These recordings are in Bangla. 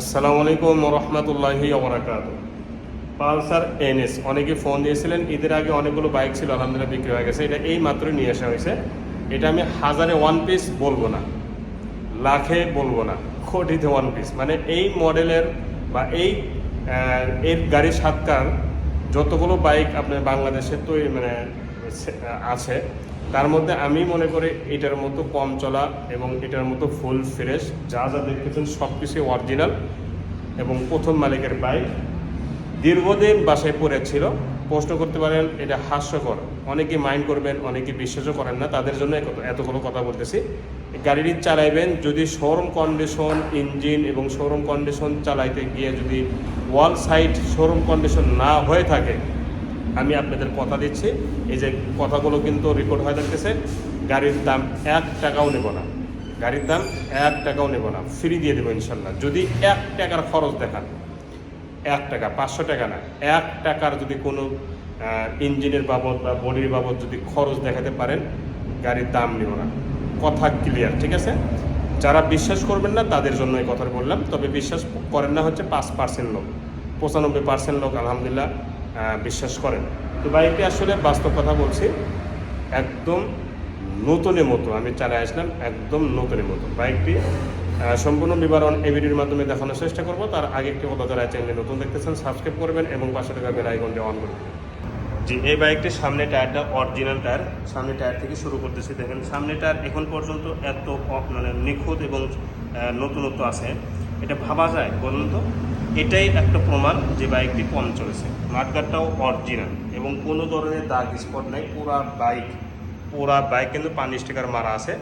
আসসালামু আলাইকুম রহমতুল্লাহি ওবরাকাত পালসার এনএস, অনেকে ফোন দিয়েছিলেন, ঈদের আগে অনেকগুলো বাইক ছিল, আলহামদুলিল্লাহ বিক্রি হয়ে গেছে। এটা এই মাত্রই নিয়ে আসা হয়েছে। এটা আমি হাজারে ওয়ান পিস বলব না। লাখে বলব না, কোটিতে ওয়ান পিস মানে এই মডেলের বা এই এর গাড়ি সাতকার যতগুলো বাইক আপনার বাংলাদেশে তৈরি মানে আছে তার মধ্যে আমি মনে করি এটার মতো কম চলা এবং এটার মতো ফুল ফ্রেশ যা যা দেখতেছেন সব কিছুই অরিজিনাল এবং প্রথম মালিকের বাইক দীর্ঘদিন বাসায় পড়েছিল প্রশ্ন করতে পারেন, এটা হাস্যকর। অনেকে মাইন্ড করবেন অনেকে বিশ্বাসও করেন না, তাদের জন্য এত- এতগুলো কথা বলতেছি। গাড়িটি চালাইবেন, যদি শোরুম কন্ডিশন ইঞ্জিন এবং শোরুম কন্ডিশন চালাইতে গিয়ে যদি ওয়াল সাইড শোরুম কন্ডিশন না হয়ে থাকে আমি আপনাদের কথা দিচ্ছি। এই যে কথাগুলো কিন্তু রেকর্ড হয়ে থাকতেছে গাড়ির দাম এক টাকাও নেব না। গাড়ির দাম এক টাকাও নেব না। ফ্রি দিয়ে দেবো ইনশাল্লাহ। যদি এক টাকার খরচ দেখান, এক টাকা, পাঁচশো টাকা না, এক টাকার যদি কোনো ইঞ্জিনের বাবদ বা বডির বাবদ যদি খরচ দেখাতে পারেন, গাড়ির দাম নেব না। কথা ক্লিয়ার ঠিক আছে? যারা বিশ্বাস করবেন না, তাদের জন্য এই কথা বললাম। তবে বিশ্বাস করেন না হচ্ছে পাঁচ পার্সেন্ট লোক। পঁচানব্বই পার্সেন্ট লোক, আলহামদুলিল্লাহ। বিশ্বাস করেন। তো বাইকটি আসলে বাস্তব কথা বলছি, একদম নতুনের মতো। আমি চালিয়ে আসলাম একদম নতুনের মতো। বাইকটি সম্পূর্ণ বিবরণ এই ভিডিওর মাধ্যমে দেখানোর চেষ্টা করব। তার আগে একটি কথা যারা চ্যানেলে নতুন দেখতেছেন সাবস্ক্রাইব করবেন এবং পাশে থাকা বেল আইকনটি অন করবেন। জি, এই বাইকটির সামনে টায়ারটা অরিজিনাল টায়ার। সামনে টায়ার থেকে শুরু করতেছি। দেখেন, সামনে টায়ার এখন পর্যন্ত এত মানে নিখুঁত এবং নতুনত্ব আছে। এটা ভাবা যায় বলুন তো? এটাই একটা প্রমাণ যে বাইকটি কম চলেছে। মাঠগাটটাও অরিজিনাল এবং কোনো ধরনের দাগ স্পট নাই, পুরা বাইক পুরা বাইক কিন্তু পানি স্টিকার মারা আছে।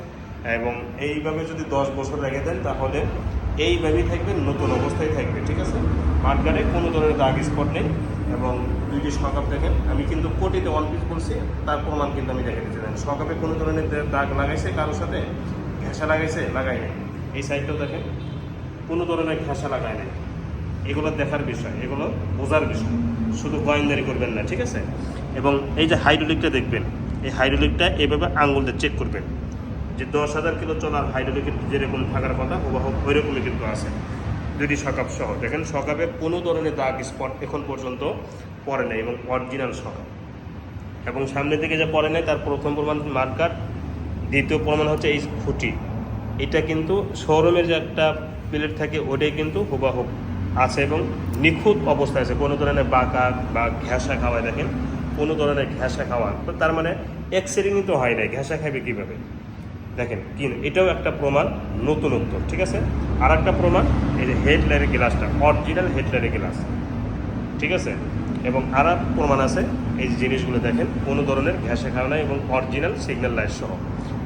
এবং এইভাবে যদি দশ বছর রেখে দেন, তাহলে এইভাবেই থাকবে, নতুন অবস্থায় থাকবে, ঠিক আছে? মাঠগাড়ে কোনো ধরনের দাগ স্পট নেই এবং দুইটি সকাপ দেখেন, আমি কিন্তু কোটিতে ওয়ান পিস বলছি, তার প্রমাণ কিন্তু আমি দেখে দিতে চাই সকাপে কোনো ধরনের দাগ লাগাইছে, কারোর সাথে ঘেঁষা লাগাইছে, লাগাই নাই। এই সাইডটাও দেখেন, কোনো ধরনের ঘেঁষা লাগায় নাই। এগুলো দেখার বিষয়, এগুলো বোঝার বিষয়। শুধু গোয়েন্দারি করবেন না, ঠিক আছে? এবং এই যে হাইড্রোলিকটা দেখবেন, এই হাইড্রোলিকটা এভাবে আঙুল দিয়ে চেক করবেন। যে দশ হাজার কিলো চলার হাইড্রোলিক যেরকম থাকার কথা, হুবাহু ওই রকমই কিন্তু আছে। দুটি সকাপ সহ। দেখেন, সকাপে কোনো ধরনের দাগ স্পট এখন পর্যন্ত পড়ে নাই এবং অরিজিনাল সকাপ। এবং সামনের দিকে যে পড়ে নাই, তার প্রথম প্রমাণ মার্কার দ্বিতীয় প্রমাণ হচ্ছে এই খুঁটি। এটা কিন্তু শোরুমের যে একটা প্লেট থাকে, ওটাই কিন্তু হুবাহুব আছে এবং নিখুঁত অবস্থায় আছে। কোনো ধরনের বাঁকা বা ঘেঁষা খাওয়ায় দেখেন। কোনো ধরনের ঘেঁষা খাওয়া। তো তার মানে এক্সিডেন্টই তো হয় নাই। ঘেঁষা খাবে কীভাবে? দেখেন, কি এটাও একটা প্রমাণ নতুনত্ব ঠিক আছে? আর একটা প্রমাণ, এই যে হেডলাইটের গ্লাসটা, অরিজিনাল হেডলাইটের গ্লাস, ঠিক আছে? এবং আর প্রমাণ আছে, এই যে জিনিসগুলো দেখেন, কোনো ধরনের ঘ্যাসে খাওয়া নাই এবং অরিজিনাল সিগন্যাল লাইট সহ,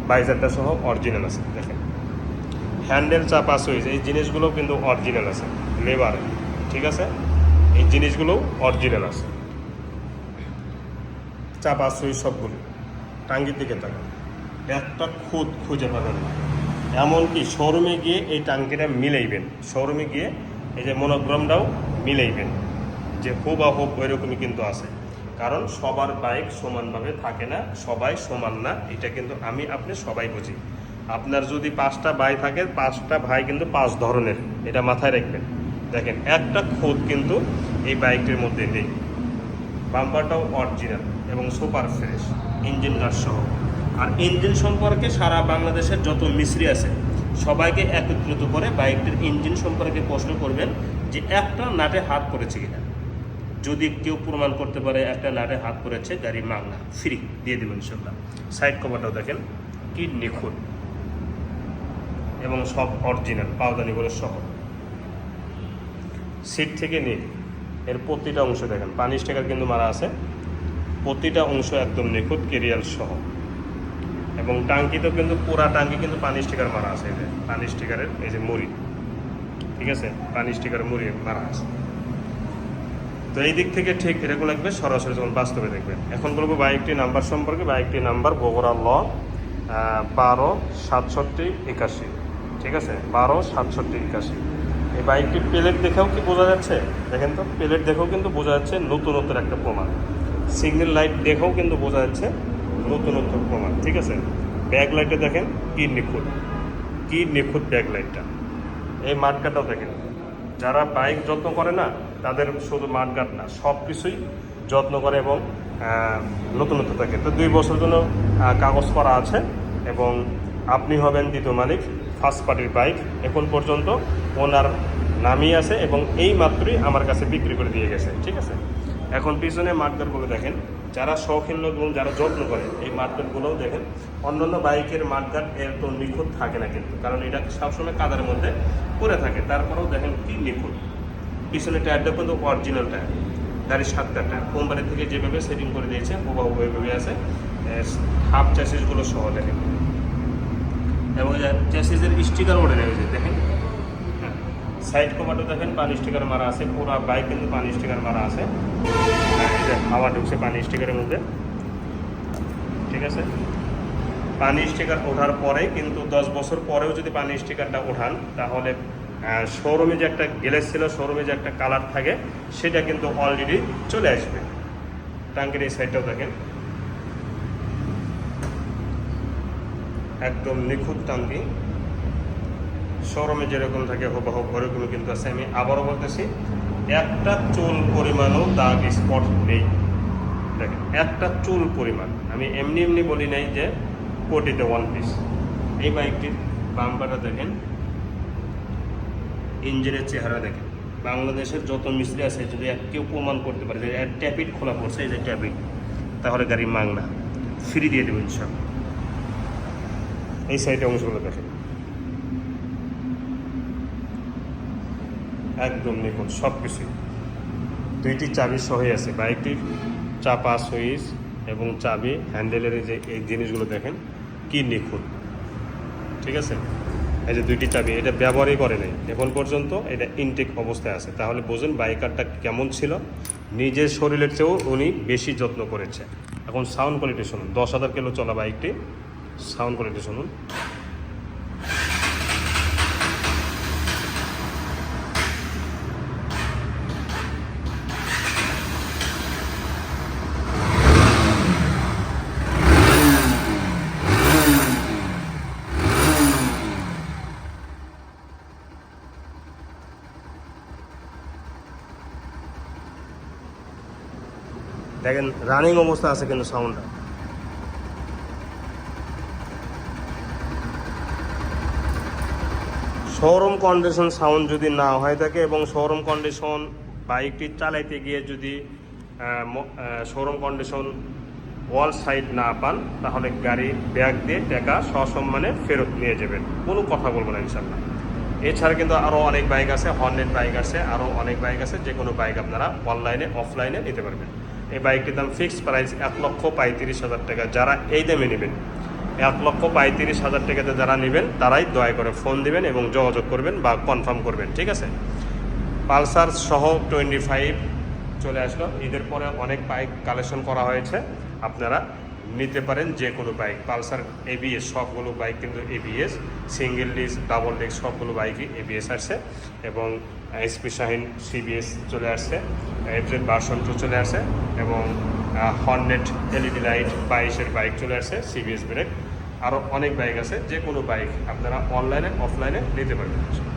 বাইজারটা সহ অরিজিনাল আছে, দেখেন। হ্যান্ডেল চাপা সুইচ এই জিনিসগুলোও কিন্তু অরিজিনাল আছে লেবার ঠিক আছে? এই জিনিসগুলোও অরিজিনাল আছে। চাপা সুইচ সবগুলো। টাঙ্গির দিকে তাকান একটা খুদ খুঁজে পাবেন এমনকি শোরুমে গিয়ে এই টাঙ্কিটা মিলাইবেন। শোরুমে গিয়ে এই যে মনোগ্রামটাও মিলাইবেন। যে হুব হুব ওই রকমই কিন্তু আছে। কারণ সবার বাইক সমানভাবে থাকে না, সবাই সমান না, এটা কিন্তু আমি, আপনি সবাই বুঝি। আপনার যদি পাঁচটা ভাই থাকে, পাঁচটা ভাই কিন্তু পাঁচ ধরনের। এটা মাথায় রাখবেন। দেখেন, একটা খুদ কিন্তু এই বাইকটির মধ্যে নেই। বাম্পারটাও অরিজিনাল এবং সুপার ফ্রেশ ইঞ্জিন গাছ সহ। আর ইঞ্জিন সম্পর্কে সারা বাংলাদেশের যত মিস্ত্রি আছে, সবাইকে একত্রিত করে বাইকটির ইঞ্জিন সম্পর্কে প্রশ্ন করবেন যে একটা নাটে হাত পড়েছে কিনা। যদি কেউ প্রমাণ করতে পারে একটা নাটে হাত পড়েছে গাড়ি মাগনা ফ্রি দিয়ে দেবেন ইনশাল্লাহ। সাইড কভারটাও দেখেন কি নিখুঁত এবং সব অরিজিনাল পাওদানিগুলো সহ। সিট থেকে নিয়ে এর প্রতিটা অংশ দেখেন। পানি স্টিকার কিন্তু মারা আছে। প্রতিটা অংশ একদম নিখুঁত কেরিয়াল সহ। এবং টাঙ্কিতেও কিন্তু পুরা টাঙ্কি কিন্তু পানি স্টিকার মারা আছে। যে পানি স্টিকারের এই যে মুড়ি। ঠিক আছে? পানি স্টিকার মুড়ি মারা আছে। তো এই দিক থেকে ঠিক এরকম লাগবে, সরাসরি যখন বাস্তবে দেখবেন। এখন বলব বাইকটি নাম্বার সম্পর্কে। বাইকটি নাম্বার বগুড়া ল বারো, সাতষট্টি, একাশি। ঠিক আছে? বারো সাতষট্টি একাশি। এই বাইকটি প্লেট দেখেও কি বোঝা যাচ্ছে? দেখেন তো প্লেট দেখেও কিন্তু বোঝা যাচ্ছে নতুনত্বের একটা প্রমাণ। সিগন্যাল লাইট দেখেও কিন্তু বোঝা যাচ্ছে নতুনত্ব প্রমাণ, ঠিক আছে? ব্যাক লাইটে দেখেন, কি নিখুঁত। কি নিখুঁত ব্যাক লাইটটা এই মার্কাটাও দেখেন। যারা বাইক যত্ন করে না, তাদের শুধু মাঠঘাট না সব কিছুই যত্ন করে এবং নতুনত্ব থাকে। তো দুই বছর জন্য কাগজ করা আছে এবং আপনি হবেন দ্বিতীয় মালিক ফার্স্ট পার্টির বাইক এখন পর্যন্ত ওনার নামই আছে এবং এই মাত্রই আমার কাছে বিক্রি করে দিয়ে গেছে, ঠিক আছে? এখন পিছনে মাঠঘাটগুলো দেখেন। যারা শৌখিন লোক এবং যারা যত্ন করে এই মাঠঘাটগুলোও দেখেন। অন্যান্য বাইকের মাঠঘাট এর তো নিখুঁত থাকে না কিন্তু, কারণ এটা সবসময় কাদার মধ্যে পড়ে থাকে। তারপরেও দেখেন কি নিখুঁত। পিছনে টায়ারটা কিন্তু অরিজিনাল টায়ার গাড়ির সাতটা টায়ার কোম্পানি থেকে যেভাবে সেটিং করে দিয়েছে, হুবাহু ওইভাবে আছে। হাফ চ্যাসিসগুলো সহ দেখেন। এবং চ্যাসিসের স্টিকার ওঠে রয়েছে, দেখেন। সাইড কভারটা দেখেন, পানি স্টিকার মারা আছে, পুরো বাইক কিন্তু পানি স্টিকার মারা আছে। আর এই যে হাওয়া ঢুকছে পানি স্টিকারের মধ্যে। ঠিক আছে? পানি স্টিকার ওঠার পরে কিন্তু দশ বছর পরেও যদি পানি স্টিকারটা ওঠান, তাহলে শোরুমে যে একটা গ্লেস ছিল শোরুমে যে একটা কালার থাকে, সেটা কিন্তু অলরেডি চলে আসবে। ট্যাঙ্কের এই সাইডটাও দেখেন। একদম নিখুঁত টাঙ্কি শোরুমে যেরকম থাকে, হুবহু ওরকমই কিন্তু আছে। আমি আবারও বলতেছি, একটা চুল পরিমাণও দাগ স্পট নেই। দেখেন, একটা চুল পরিমাণ। আমি এমনি এমনি বলি নাই যে কোটিতে ওয়ান পিস এই বাইকটির বাম্পারটা দেখেন, ইঞ্জিনের চেহারা দেখেন। বাংলাদেশের যত মিস্ত্রি আছে, যদি কেউ প্রমাণ করতে পারে যে ট্যাপিট খোলা পড়ছে, এই যে ট্যাপিট, তাহলে গাড়ি মাংনা। ফ্রি দিয়ে দেবেন সব এই সাইডে অংশগুলো দেখেন। একদম নিখুঁত সব কিছুই দুইটি চাবি সহই আছে বাইকটির চাপা সুইচ এবং চাবি হ্যান্ডেলের যে, এই জিনিসগুলো দেখেন, কি নিখুঁত। ঠিক আছে? এই যে দুইটি চাবি, এটা ব্যবহারই করে নাই। এখন পর্যন্ত এটা ইনটেক অবস্থায় আছে। তাহলে বোঝেন বাইকারটা কেমন ছিল? নিজের শরীরের চেয়েও উনি বেশি যত্ন করেছে। এখন সাউন্ড কোয়ালিটি শুনুন, দশ হাজার কিলো চলা বাইকটি সাউন্ড কোয়ালিটি শুনুন। দেখেন রানিং অবস্থা আছে কিন্তু সাউন্ডটা শোরুম কন্ডিশন সাউন্ড যদি না হয়ে থাকে এবং শোরুম কন্ডিশন বাইকটি চালাইতে গিয়ে যদি শোরুম কন্ডিশন ওয়াল সাইড না পান, তাহলে গাড়ি ব্যাগ দিয়ে টাকা সসম্মানে ফেরত নিয়ে যাবেন। কোনো কথা বলব না ইনশাল্লাহ এছাড়া কিন্তু আরও অনেক বাইক আছে হর্নেট বাইক আছে আরও অনেক বাইক আছে যে কোনো বাইক আপনারা অনলাইনে অফলাইনে নিতে পারবেন। এই বাইকটির দাম ফিক্সড প্রাইস এক লক্ষ পঁয়ত্রিশ হাজার টাকা। যারা এই দামে নেবেন এক লক্ষ পঁয়ত্রিশ হাজার টাকাতে যারা নেবেন, তারাই দয়া করে ফোন দিবেন এবং যোগাযোগ করবেন বা কনফার্ম করবেন, ঠিক আছে? পালসার সহ টোয়েন্টি ফাইভ চলে আসলো। ঈদের পরে অনেক বাইক কালেকশন করা হয়েছে। আপনারা নিতে পারেন যে কোনো বাইক পালসার এবিএস সবগুলো বাইক কিন্তু ABS single disc double disc সবগুলো বাইকই এবিএস আসছে এবং এসপি শাহিন সিবিএস চলে আসছে এফজেড ভার্সন টু চলে আসছে এবং হর্নেট এলইডি লাইট বাইশের বাইক চলে আসছে সিবিএস ব্রেক আরও অনেক বাইক আছে যে কোনো বাইক আপনারা অনলাইনে অফলাইনে নিতে পারবেন।